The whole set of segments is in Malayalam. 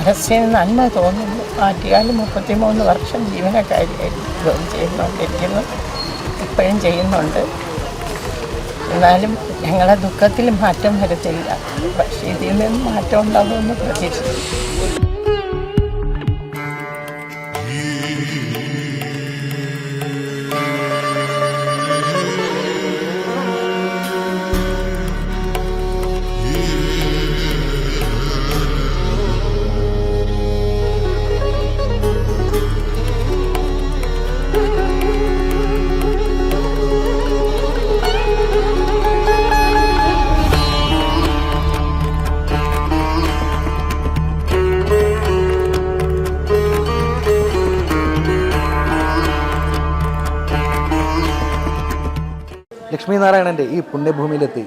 മനസ്സിന് നന്മ തോന്നുന്നു. ആറ്റുകാലം മുപ്പത്തിമൂന്ന് വർഷം ജീവനക്കാരിയായിട്ട് ജോലി ചെയ്തുകൊണ്ടിരിക്കുന്നു ഇപ്പോഴും ചെയ്യുന്നുണ്ട്. എന്നാലും ഞങ്ങളെ ദുഃഖത്തിൽ മാറ്റം വരത്തില്ല. പക്ഷേ ഇതിൽ നിന്ന് മാറ്റം ഉണ്ടാകുമെന്ന് പ്രതീക്ഷിക്കുന്നു. ലക്ഷ്മി നാരായണന്റെ ഈ പുണ്യഭൂമിയിലെത്തി.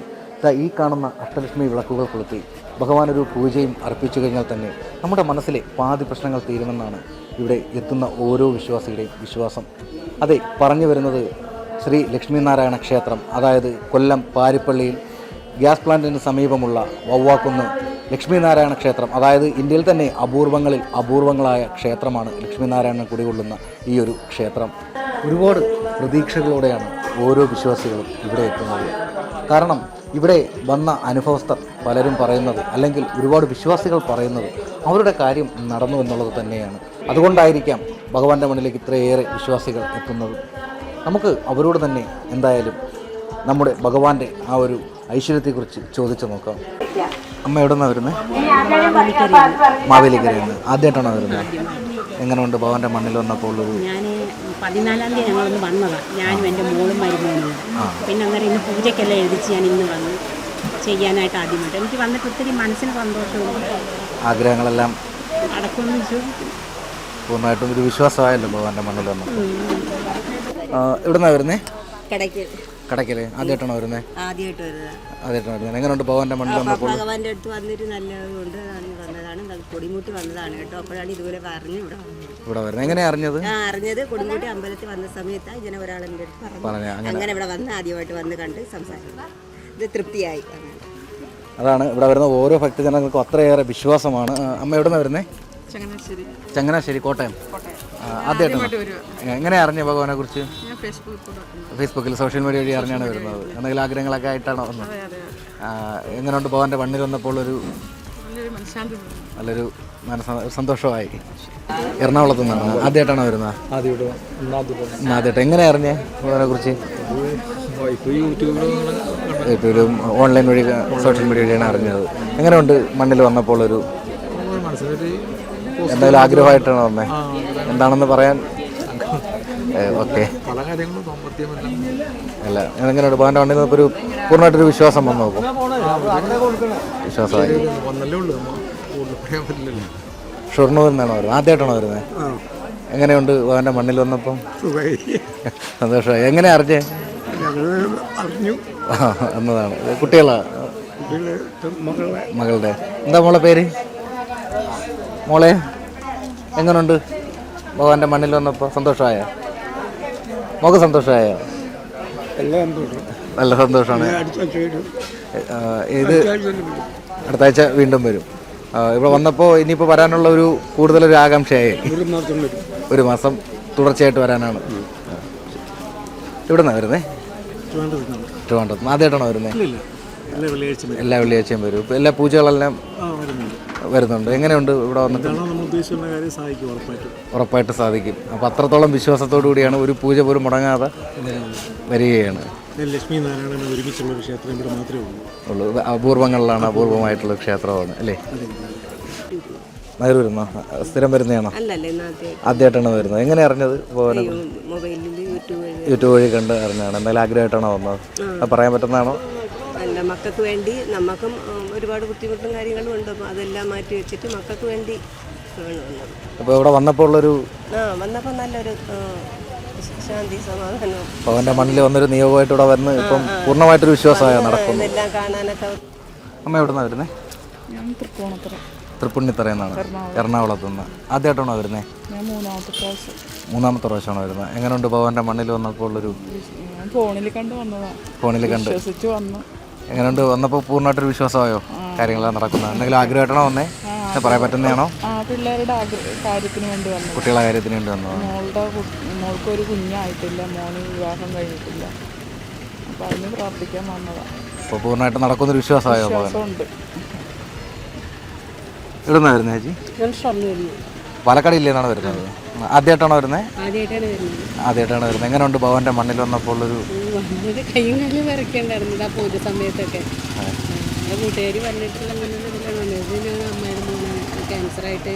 ഈ കാണുന്ന അഷ്ടലക്ഷ്മി വിളക്കുകൾ കൊളുത്തി ഭഗവാൻ ഒരു പൂജയും അർപ്പിച്ചു കഴിഞ്ഞാൽ തന്നെ നമ്മുടെ മനസ്സിലെ പാതി പ്രശ്നങ്ങൾ തീരുമെന്നാണ് ഇവിടെ എത്തുന്ന ഓരോ വിശ്വാസിയുടെയും വിശ്വാസം. അതെ പറഞ്ഞു വരുന്നത് ശ്രീ ലക്ഷ്മീനാരായണ ക്ഷേത്രം അതായത് കൊല്ലം പാരിപ്പള്ളിയിൽ ഗ്യാസ് പ്ലാന്റിന് സമീപമുള്ള വവ്വാക്കുന്ന് ലക്ഷ്മീനാരായണ ക്ഷേത്രം അതായത് ഇന്ത്യയിൽ തന്നെ അപൂർവങ്ങളിൽ അപൂർവങ്ങളായ ക്ഷേത്രമാണ് ലക്ഷ്മീനാരായണൻ കുടികൊള്ളുന്ന ഈ ഒരു ക്ഷേത്രം. ഒരുപാട് പ്രതീക്ഷകളോടെയാണ് ഓരോ വിശ്വാസികളും ഇവിടെ എത്തുന്നത്. കാരണം ഇവിടെ വന്ന അനുഭവസ്ഥർ പലരും പറയുന്നത് അല്ലെങ്കിൽ ഒരുപാട് വിശ്വാസികൾ പറയുന്നത് അവരുടെ കാര്യം നടന്നു എന്നുള്ളത് തന്നെയാണ്. അതുകൊണ്ടായിരിക്കാം ഭഗവാന്റെ മണ്ണിലേക്ക് ഇത്രയേറെ വിശ്വാസികൾ എത്തുന്നത്. നമുക്ക് അവരോട് തന്നെ എന്തായാലും നമ്മുടെ ഭഗവാന്റെ ആ ഒരു ഐശ്വര്യത്തെക്കുറിച്ച് ചോദിച്ചു നോക്കാം. അമ്മ എവിടെ നിന്നാണ് വരുന്നത് മാവേലിക്കരയിൽ നിന്ന്. ആദ്യമായിട്ടാണോ വരുന്നത്? എങ്ങനെയുണ്ട് ഭഗവാന്റെ മണ്ണിൽ വന്നപ്പോൾ ഞാൻ പതിനാലാം തീയതി ഞങ്ങളൊന്ന് വന്നതാണ് ഞാനും എന്റെ മോളും മരുമോനും പിന്നെ അന്നേരം ഇന്ന് പൂജയ്ക്കെല്ലാം എഴുതിച്ച് ഞാൻ ഇന്ന് വന്നു ചെയ്യാനായിട്ട് ആദ്യമായിട്ട്. എനിക്ക് വന്നിട്ട് ഒത്തിരി മനസ്സിന് സന്തോഷവും ആഗ്രഹങ്ങളെല്ലാം അടക്കമൊന്നും പൂർണമായിട്ടും ഒരു വിശ്വാസമായല്ലോ ഭഗവാന്റെ മണ്ണിൽ വന്നപ്പോൾ എവിടെ നിന്നാണ് വരുന്നത് കിടയ്ക്ക്. കടയ്ക്കൽ ആദ്യമായിട്ടാണോ വരുന്നത് ആദ്യമായിട്ട് വരുന്നത്. ആദ്യമായിട്ടാണ് വരുന്നത് എങ്ങനെയുണ്ട് ഭഗവാന്റെ മണ്ണിൽ വന്നപ്പോൾ? ഭഗവാന്റെ അടുത്ത് വന്നിട്ട് നല്ലതുകൊണ്ട് വന്നതാണ്. കൊടിമുട്ടി വന്നതാണ് കേട്ടോ. അപ്പോഴാണ് ഇതുപോലെ പറഞ്ഞു ഇവിടെ ഇവിടെ വരുന്നത് എങ്ങനെ അറിഞ്ഞത്? ആ അറിഞ്ഞത് കൊടിമുട്ടി അമ്പലത്തിൽ വന്ന സമയത്താണ് ഇങ്ങനെ ഒരാൾ എന്റെ അടുത്ത് പറഞ്ഞു. അങ്ങനെ. ഇവിടെ വന്ന് ആദ്യമായിട്ട് വന്ന് കണ്ട് സംസാരിച്ചു. ഇത് തൃപ്തിയായി. അതാണ് ഇവിടെ വരുന്ന ഓരോ ഭക്തജനങ്ങൾക്കും അത്രയേറെ വിശ്വാസമാണ്. അമ്മ എവിടെ നിന്നാണ് വരുന്നത് ചങ്ങനാശ്ശേരി ചങ്ങനാശ്ശേരി കോട്ടയം. ആദ്യമായിട്ട് എങ്ങനെ അറിഞ്ഞ ഭഗവാനെ കുറിച്ച്? ഞാൻ ഫേസ്ബുക്കിൽ ഫേസ്ബുക്കിൽ സോഷ്യൽ മീഡിയ വഴി അറിഞ്ഞാണ് വരുന്നത്. എന്തെങ്കിലും ആഗ്രഹങ്ങളൊക്കെ ആയിട്ടാണോ വന്നത്? അതെ അതെ ആ, എങ്ങനെയുണ്ട് ഭഗവാന്റെ മണ്ണിൽ വന്നപ്പോൾ ഒരു നല്ലൊരു മനസ്സ സന്തോഷമായി? എറണാകുളത്ത് നിന്നാണ്. ആദ്യമായിട്ടാണോ വരുന്നത്? ആദ്യമായിട്ട് എങ്ങനെ അറിഞ്ഞേ ഭഗവാനെ കുറിച്ച്? യൂട്യൂബിലും ഓൺലൈൻ വഴി സോഷ്യൽ മീഡിയ വഴിയാണ് അറിഞ്ഞത്. എങ്ങനെയുണ്ട് മണ്ണിൽ വന്നപ്പോൾ ഒരു മനസ്സിലൊരു എന്തെങ്കിലും ആഗ്രഹമായിട്ടാണ് വന്നേ. എന്താണെന്ന് പറയാൻ? ഓക്കെ. പല കാര്യങ്ങളും ദാമ്പത്യമെല്ലാം അല്ല ഞാനിങ്ങനെ ഭഗവാന്റെ മണ്ണിൽ നിന്നപ്പോൾ ഒരു പൂർണമായിട്ടൊരു വിശ്വാസം വന്നു നോക്കും. വിശ്വാസമായി. ഷൊർണൂരിൽ നിന്നാണോ വരുന്നത്? ആദ്യമായിട്ടാണോ വരുന്നത്? എങ്ങനെയുണ്ട് അവന്റെ മണ്ണിൽ വന്നപ്പം? സന്തോഷമായി. എങ്ങനെ അറിഞ്ഞേ? അറിഞ്ഞു എന്നതാണ്. കുട്ടികളാ? മകളുടെ. എന്താ മോളെ പേര്? മോളെ എങ്ങനെയുണ്ട് ഭഗവാന്റെ മണ്ണിൽ വന്നപ്പോൾ സന്തോഷമായ? മോക്ക് സന്തോഷമായ? നല്ല സന്തോഷമാണ്. ഇത് അടുത്താഴ്ച വീണ്ടും വരും. ഇവിടെ വന്നപ്പോൾ ഇനിയിപ്പോൾ വരാനുള്ള ഒരു കൂടുതലൊരു ആകാംക്ഷയായി. ഒരു മാസം വരും. ഒരു മാസം തുടർച്ചയായിട്ട് വരാനാണ്. ഇവിടെ വരുന്നേ? ട്രിവാൻഡ്രത്ത് ആദ്യമായിട്ടാണോ വരുന്നത് എല്ലാ വെള്ളിയാഴ്ചയും വരും. എല്ലാ പൂജകളെല്ലാം വരുന്നുണ്ട്. എങ്ങനെയുണ്ട് ഇവിടെ വന്നിട്ട്? ഉറപ്പായിട്ട്. സാധിക്കും. അപ്പോൾ അത്രത്തോളം വിശ്വാസത്തോടു കൂടിയാണ് ഒരു പൂജ പോലും മുടങ്ങാതെ വരികയാണ്. ലക്ഷ്മി നാരായണൻ ഒരുമിച്ചുള്ള ക്ഷേത്രം ഇവിടെ മാത്രമേ ഉള്ളൂ. ഉള്ളൂ. അപൂർവങ്ങളിലാണ് അപൂർവമായിട്ടുള്ള ക്ഷേത്രമാണ് അല്ലേ? സ്ഥിരം വരുന്നതാണോ? ആദ്യമായിട്ടാണ് വരുന്നത്? എങ്ങനെ അറിഞ്ഞത് മൊബൈലിൽ യൂട്യൂബ് വഴി. കണ്ട് അറിഞ്ഞാണ് എന്തായാലും ആഗ്രഹമായിട്ടാണോ വന്നത്? പറയാൻ പറ്റുന്നതാണോ? മക്കൾക്ക് വേണ്ടി നമുക്കും ഒരുപാട് ബുദ്ധിമുട്ടും കാര്യങ്ങളും ഉണ്ട്. അപ്പോൾ അതെല്ലാം മാറ്റി വെച്ചിട്ട് മക്കൾക്ക് വേണ്ടി അപ്പോൾ ഇവിടെ വന്നപ്പോൾ ഉള്ളൊരു ആ വന്നപ്പോൾ നല്ലൊരു ശാന്തി സമാധാനം പവന്റെ മണ്ണിൽ വന്നൊരു നിയോഗമായിട്ട് ഇവിടെ വന്ന് ഇപ്പം പൂർണമായിട്ടൊരു വിശ്വാസമായ നടക്കുന്നു. എല്ലാം കാണാനൊക്കെ അമ്മ എവിടെ നിന്നാണ് വരുന്നത് ഞാൻ തൃക്കോണത്തറ തൃപ്പുണ്ണിത്തറയിൽ നിന്നാണ്. എറണാകുളത്ത് നിന്ന്. ആദ്യമായിട്ടാണോ വരുന്നത് ഞാൻ മൂന്നാമത്തെ പ്രാവശ്യം. മൂന്നാമത്തെ പ്രാവശ്യമാണോ വരുന്നത്. എങ്ങനെയുണ്ട് ഭഗവാന്റെ മണ്ണിൽ വന്നപ്പോൾ ഉള്ളൊരു ഞാൻ ഫോണിൽ കണ്ട് വന്നതാണ് ഫോണിൽ കണ്ട്. വിശ്വസിച്ച് വന്നു. എങ്ങനെയുണ്ട്? വന്നപ്പോൾ പൂർണമായിട്ടൊരു വിശ്വാസമായോ കാര്യങ്ങളെല്ലാം നടക്കുന്നത്? എന്തെങ്കിലും ആഗ്രഹമായിട്ടാണോ വന്നേ? പറയാൻ പറ്റുന്നതാണോ? കുട്ടികളുടെ പിള്ളേരുടെ കാര്യത്തിന് വേണ്ടി വന്നത്. കുട്ടികളെ കാര്യത്തിന് വേണ്ടി വന്നത്. മോളുടെ മോൾക്ക് ഒരു കുഞ്ഞായിട്ടില്ല മോന് വിവാഹം കഴിഞ്ഞിട്ടില്ല. അപ്പോൾ അതിന് പ്രാർത്ഥിക്കാൻ വന്നതാണ് അപ്പോൾ പൂർണമായിട്ട് നടക്കുന്നൊരു വിശ്വാസമായോ വിശ്വാസമുണ്ട്. ഇവിടുന്ന ചേച്ചി? ഞാൻ ഷൊർണ പാലക്കാട് ജില്ലയിൽ നിന്നാണ് വരുന്നത്? ആദ്യമായിട്ടാണോ വരുന്നത് ആദ്യമായിട്ടാണ് വരുന്നത്. ആദ്യമായിട്ടാണ് വരുന്നത്. എങ്ങനെയുണ്ട് ഭവന്റെ മണ്ണിൽ വന്നപ്പോൾ ഒരു വന്നത് കൈയും കാലും വിറയ്ക്കണ്ടായിരുന്നു ആ പൂജ സമയത്തൊക്കെ. എന്റെ കൂട്ടുകാർ പറഞ്ഞിട്ടുള്ള അങ്ങനെ ഒരു ഇതിലാണ് വന്നത്. ഞാൻ അമ്മയുടെ ക്യാൻസറായിട്ട്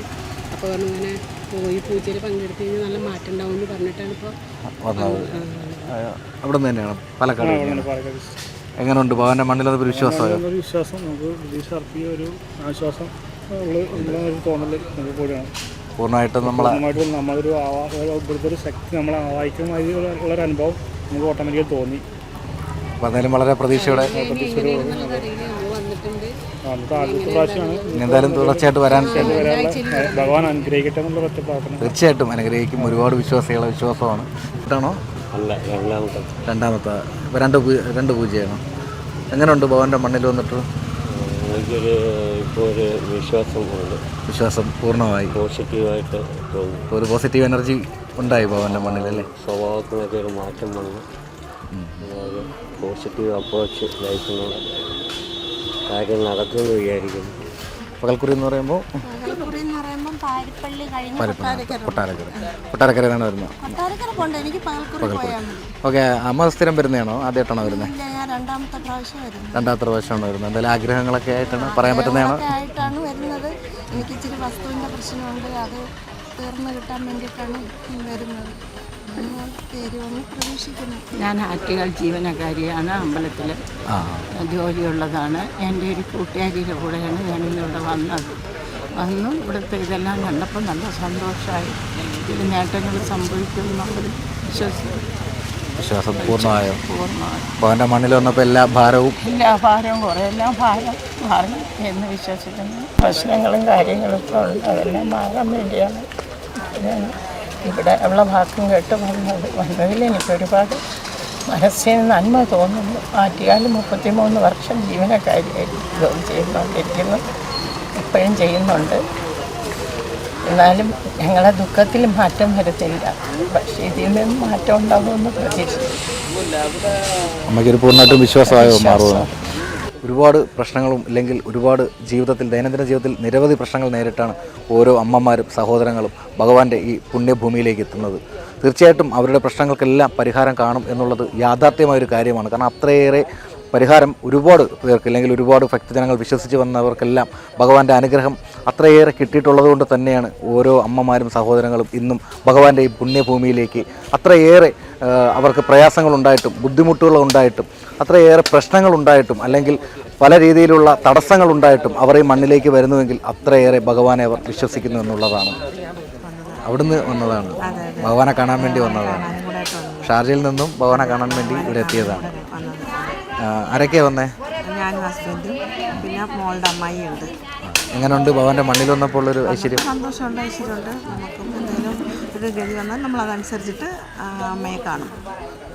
അപ്പോൾ പറഞ്ഞു ഇങ്ങനെ പോയി പൂജയിൽ പങ്കെടുത്ത് കഴിഞ്ഞാൽ നല്ല മാറ്റം ഉണ്ടാവും എന്ന് പറഞ്ഞിട്ടാണ് ഇപ്പോൾ വന്നത്. അവിടെ നിന്ന് തന്നെയാണ്? പാലക്കാട് എങ്ങനെയുണ്ട്? ഭവന്റെ മണ്ണിൽ വിശ്വാസമായോ? വിശ്വാസം. നമുക്ക് പ്രതീക്ഷ ഒരു ആശ്വാസം. ഉള്ള തോന്നൽ നമുക്ക് കൂടിയാണ്. പൂർണമായിട്ടും നമ്മൾ പൂർണമായിട്ട് നമ്മളൊരു ഒരു ഇവിടുത്തെ ഒരു ശക്തി നമ്മളെ ആവാഹിക്കുന്ന ഉള്ള ഒരു അനുഭവം നമുക്ക് ഓട്ടോമാറ്റിക്കായി തോന്നി. അപ്പോൾ എന്തായാലും വളരെ പ്രതീക്ഷയോടെ എന്തായാലും തുടർച്ചയായിട്ട് വരാൻ ഭഗവാൻ അനുഗ്രഹിക്കട്ടെ എന്നുള്ള ഒറ്റ പ്രാർത്ഥന. തീർച്ചയായിട്ടും അനുഗ്രഹിക്കും. ഒരുപാട് വിശ്വാസികളെ വിശ്വാസമാണ്. ഇതാണോ? അല്ല രണ്ടാമത്തെ. രണ്ടാമത്തെ. ഇപ്പോൾ രണ്ട് രണ്ട് പൂജയാണ്. എങ്ങനെയുണ്ട് ഭഗവാന്റെ മണ്ണിൽ വന്നിട്ട്? എനിക്കൊരു ഇപ്പോൾ വിശ്വാസം ഉണ്ട് വിശ്വാസം പൂർണമായി. പോസിറ്റീവായിട്ട് തോന്നി ഒരു പോസിറ്റീവ് എനർജി ഉണ്ടായി ഭഗവാന്റെ മണ്ണിൽ അല്ലേ സ്വഭാവത്തിനൊക്കെ ഒരു മാറ്റം വന്നു. ഒരു പോസിറ്റീവ് അപ്രോച്ച് ലൈഫിനോട് കാര്യം നടക്കുമെന്ന് വിചാരിക്കുന്നു. പകൽക്കുറി എന്ന് പറയുമ്പോൾ പാരിപ്പള്ളി കഴിഞ്ഞ് കൊട്ടാരക്കര വരുന്നത്. കൊട്ടാരക്കര എനിക്ക് പകൽക്കുറി പോയാൽ മതി. ഓക്കെ അമ്മ സ്ഥിരം വരുന്നതാണോ? ആദ്യമായിട്ടാണോ വരുന്നത്? ഇല്ല ഞാൻ രണ്ടാമത്തെ പ്രാവശ്യം വരുന്നത്. രണ്ടാമത്തെ പ്രാവശ്യമാണ് വരുന്നത്. എന്തായാലും ആഗ്രഹങ്ങളൊക്കെ ആയിട്ടാണ് പറയാൻ പറ്റുന്നതാണോ ആയിട്ടാണ് വരുന്നത്. എനിക്ക് ഇച്ചിരി വസ്തുവിന്റെ പ്രശ്നമുണ്ട്. അത് തീർന്നു കിട്ടാൻ വേണ്ടിയിട്ടാണ് വരുന്നത്. ഞാൻ ആറ്റുകാൽ ജീവനക്കാരിയാണ് അമ്പലത്തിൽ ജോലിയുള്ളതാണ്. എന്റെ ഒരു കൂട്ടുകാരിയുടെ കൂടെയാണ് ഞാനിന്നിവിടെ വന്നത്. വന്നു ഇവിടുത്തെ ഇതെല്ലാം കണ്ടപ്പോൾ നല്ല സന്തോഷമായി. ഇത് നേട്ടങ്ങൾ സംഭവിക്കുമെന്നുള്ളത് വിശ്വസിച്ചു. വിശ്വാസം പൂർണമായോ പൂർണമായി മണ്ണിൽ വന്നപ്പോൾ എല്ലാ ഭാരവും? എല്ലാ ഭാരവും കുറേ എല്ലാം ഭാരം മാറി എന്ന് വിശ്വസിക്കുന്നു. പ്രശ്നങ്ങളും കാര്യങ്ങളും ഒക്കെ ഉണ്ട്. അതെല്ലാം മാറാൻ വേണ്ടിയാണ്. ഇവിടെ ഉള്ള വാക്കും കേട്ട് വന്നത്. വന്നതിൽ എനിക്ക് ഒരുപാട് മനസ്സിന് നന്മ തോന്നുന്നു. ആറ്റുകാലം മുപ്പത്തിമൂന്ന് വർഷം ജീവനക്കാരിയായി ജോലി ചെയ്തുകൊണ്ടിരിക്കുന്നു. ഇപ്പോഴും ചെയ്യുന്നുണ്ട്. എന്നാലും ഞങ്ങളെ ദുഃഖത്തിൽ മാറ്റം വരത്തില്ല. പക്ഷേ ഇതിൽ നിന്ന് മാറ്റം ഉണ്ടാകുമെന്ന് പ്രതീക്ഷിച്ചു അമ്മയ്ക്കൊരു പൂർണമായിട്ടും വിശ്വാസമായോ മാറുമോ ഒരുപാട് പ്രശ്നങ്ങളും ഇല്ലെങ്കിൽ ഒരുപാട് ജീവിതത്തിൽ ദൈനംദിന ജീവിതത്തിൽ നിരവധി പ്രശ്നങ്ങൾ നേരിട്ടാണ് ഓരോ അമ്മമാരും സഹോദരങ്ങളും ഭഗവാന്റെ ഈ പുണ്യഭൂമിയിലേക്ക് എത്തുന്നത്. തീർച്ചയായിട്ടും അവരുടെ പ്രശ്നങ്ങൾക്കെല്ലാം പരിഹാരം കാണും എന്നുള്ളത് യാഥാർത്ഥ്യമായ ഒരു കാര്യമാണ്. കാരണം അത്രയേറെ പരിഹാരം ഒരുപാട് പേർക്ക് അല്ലെങ്കിൽ ഒരുപാട് ഭക്തജനങ്ങൾ വിശ്വസിച്ച് വന്നവർക്കെല്ലാം ഭഗവാന്റെ അനുഗ്രഹം അത്രയേറെ കിട്ടിയിട്ടുള്ളത് കൊണ്ട് തന്നെയാണ് ഓരോ അമ്മമാരും സഹോദരങ്ങളും ഇന്നും ഭഗവാന്റെ ഈ പുണ്യഭൂമിയിലേക്ക് അത്രയേറെ അവർക്ക് പ്രയാസങ്ങളുണ്ടായിട്ടും ബുദ്ധിമുട്ടുകളുണ്ടായിട്ടും അത്രയേറെ പ്രശ്നങ്ങളുണ്ടായിട്ടും അല്ലെങ്കിൽ പല രീതിയിലുള്ള തടസ്സങ്ങളുണ്ടായിട്ടും അവർ ഈ മണ്ണിലേക്ക് വരുന്നുവെങ്കിൽ അത്രയേറെ ഭഗവാനെ അവർ വിശ്വസിക്കുന്നു എന്നുള്ളതാണ്. അവിടുന്ന് വന്നതാണ്. ഭഗവാനെ കാണാൻ വേണ്ടി വന്നതാണ്. ഷാർജയിൽ നിന്നും ഭഗവാനെ കാണാൻ വേണ്ടി ഇവിടെ എത്തിയതാണ്. ആരൊക്കെയാ വന്നേ? ഞാനും ഹസ്ബൻഡും പിന്നെ മോളുടെ അമ്മായിയുണ്ട്. എങ്ങനെയുണ്ട് ഭവന്റെ മണ്ണിൽ വന്നപ്പോൾ ഒരു ഐശ്വര്യം? സന്തോഷമുണ്ട് ഐശ്വര്യമുണ്ട്. നമുക്കും എന്തെങ്കിലും ഒരു ഗതി വന്നാൽ നമ്മൾ അതനുസരിച്ചിട്ട് അമ്മയെ കാണും.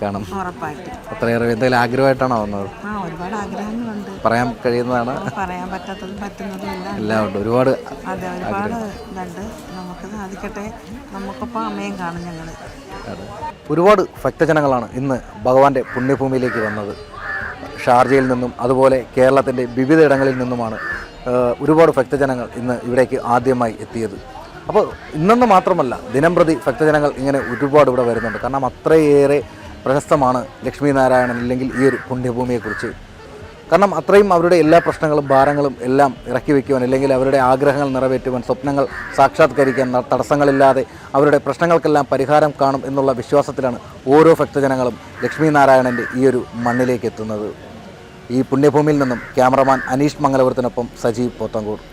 കാണും. ഉറപ്പായിട്ട്. അത്രയേറെ എന്തെങ്കിലും ആഗ്രഹമായിട്ടാണോ വന്നത്? ആ ഒരുപാട് ആഗ്രഹങ്ങളുണ്ട്. പറയാൻ കഴിയുന്നതാണ്. പറയാൻ പറ്റാത്തതും പറ്റുന്നതും എല്ലാം എല്ലാം ഉണ്ട്. ഒരുപാട് അതെ ഒരുപാട് ഇതുണ്ട്. നമുക്ക് സാധിക്കട്ടെ. നമുക്കിപ്പോൾ അമ്മയും കാണും ഞങ്ങൾ ഒരുപാട് ഭക്തജനങ്ങളാണ് ഇന്ന് ഭഗവാന്റെ പുണ്യഭൂമിയിലേക്ക് വന്നത്. ഷാർജയിൽ നിന്നും അതുപോലെ കേരളത്തിന്റെ വിവിധ ഇടങ്ങളിൽ നിന്നുമാണ് ഒരുപാട് ഭക്തജനങ്ങൾ ഇന്ന് ഇവിടേക്ക് ആദ്യമായി എത്തിയത്. അപ്പോൾ ഇന്നെന്ന് മാത്രമല്ല ദിനംപ്രതി ഭക്തജനങ്ങൾ ഇങ്ങനെ ഒരുപാട് ഇവിടെ വരുന്നുണ്ട്. കാരണം അത്രയേറെ പ്രശസ്തമാണ് ലക്ഷ്മി നാരായണൻ അല്ലെങ്കിൽ ഈ ഒരു പുണ്യഭൂമിയെക്കുറിച്ച് കാരണം അത്രയും അവരുടെ എല്ലാ പ്രശ്നങ്ങളും ഭാരങ്ങളും എല്ലാം ഇറക്കി വയ്ക്കുവാൻ അല്ലെങ്കിൽ അവരുടെ ആഗ്രഹങ്ങൾ നിറവേറ്റുവാൻ സ്വപ്നങ്ങൾ സാക്ഷാത്കരിക്കാൻ തടസ്സങ്ങളില്ലാതെ അവരുടെ പ്രശ്നങ്ങൾക്കെല്ലാം പരിഹാരം കാണും എന്നുള്ള വിശ്വാസത്തിലാണ് ഓരോ ഭക്തജനങ്ങളും ലക്ഷ്മി നാരായണന്റെ ഈ ഒരു മണ്ണിലേക്ക് എത്തുന്നത്. ഈ പുണ്യഭൂമിയിൽ നിന്നും ക്യാമറമാൻ അനീഷ് മംഗലപുരത്തിനൊപ്പം സജീവ് പോത്തങ്കോട്.